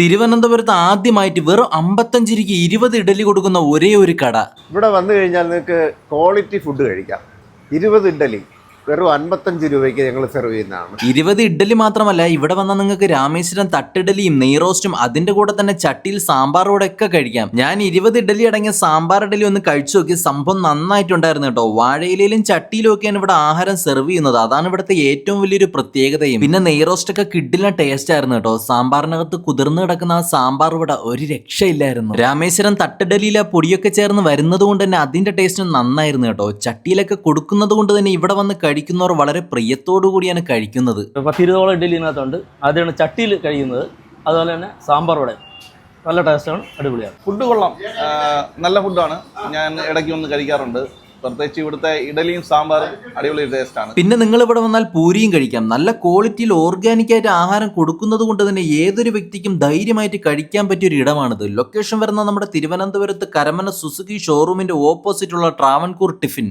തിരുവനന്തപുരത്ത് ആദ്യമായിട്ട് വെറും അമ്പത്തഞ്ച് രൂപയ്ക്ക് ഇരുപത് ഇഡലി കൊടുക്കുന്ന ഒരേ ഒരു കട. ഇവിടെ വന്നു കഴിഞ്ഞാൽ നിങ്ങൾക്ക് ക്വാളിറ്റി ഫുഡ് കഴിക്കാം. ഇരുപത് ഇഡലി. വെറും അൻപത്തഞ്ച് രൂപയ്ക്ക് ഞങ്ങൾ സെർവ് ചെയ്യുന്നതാണ്. ഇരുപത് ഇഡ്ഡലി മാത്രമല്ല ഇവിടെ വന്നാൽ നിങ്ങൾക്ക് രാമേശ്വരം തട്ടിഡലിയും നെയ്റോസ്റ്റും അതിന്റെ കൂടെ തന്നെ ചട്ടിയിൽ സാമ്പാറോടെ ഒക്കെ കഴിക്കാം. ഞാൻ ഇരുപത് ഇഡ്ഡലി അടങ്ങിയ സാമ്പാർ ഇഡലി ഒന്ന് കഴിച്ചു നോക്കി സംഭവം നന്നായിട്ടുണ്ടായിരുന്നു കേട്ടോ. വാഴയിലും ചട്ടിയിലും ഒക്കെയാണ് ഇവിടെ ആഹാരം സെർവ് ചെയ്യുന്നത്. അതാണ് ഇവിടുത്തെ ഏറ്റവും വലിയൊരു പ്രത്യേകതയും. പിന്നെ നെയ്റോസ്റ്റ് ഒക്കെ കിഡിലെ ടേസ്റ്റ് ആയിരുന്നു കേട്ടോ. സാമ്പാറിനകത്ത് കുതിർന്നു കിടക്കുന്ന ആ സാമ്പാർ ഇവിടെ ഒരു രക്ഷയില്ലായിരുന്നു. രാമേശ്വരം തട്ടിഡലിയിലെ പൊടിയൊക്കെ ചേർന്ന് വരുന്നത് കൊണ്ട് തന്നെ അതിന്റെ ടേസ്റ്റ് നന്നായിരുന്നു കേട്ടോ. ചട്ടിയിലൊക്കെ കൊടുക്കുന്നത് കൊണ്ട് തന്നെ ഇവിടെ വന്ന് കഴിക്കുന്നവർ വളരെ പ്രിയത്തോടു കൂടിയാണ് കഴിക്കുന്നത്. പത്തിരുപതോളം ഇഡ്ഡലി ഇതിനകത്തുണ്ട്. അതാണ് ചട്ടിയിൽ കഴിക്കുന്നത് അതുപോലെ തന്നെ സാമ്പാർ വട. നല്ല ടേസ്റ്റാണ് അടിപൊളിയാണ്. ഫുഡ് കൊള്ളാം. നല്ല ഫുഡാണ്. ഞാൻ ഇടയ്ക്ക് ഒന്ന് കഴിക്കാറുണ്ട്. പ്രത്യേകിച്ച് ഇവിടുത്തെ ഇഡലിയും സാമ്പാറും അടിപൊളി ടേസ്റ്റാണ് പിന്നെ നിങ്ങൾ ഇവിടെ വന്നാൽ പൂരിയും കഴിക്കാം. നല്ല ക്വാളിറ്റിയിൽ ഓർഗാനിക് ആയിട്ട് ആഹാരം കൊടുക്കുന്നത് കൊണ്ട് തന്നെ ഏതൊരു വ്യക്തിക്കും ധൈര്യമായിട്ട് കഴിക്കാൻ പറ്റിയ ഒരു ഇടമാണിത്. ലൊക്കേഷൻ വരുന്ന നമ്മുടെ തിരുവനന്തപുരത്ത് കരമന സുസുക്കി ഷോറൂമിന്റെ ഓപ്പോസിറ്റുള്ള ട്രാവൻകൂർ ടിഫിൻ.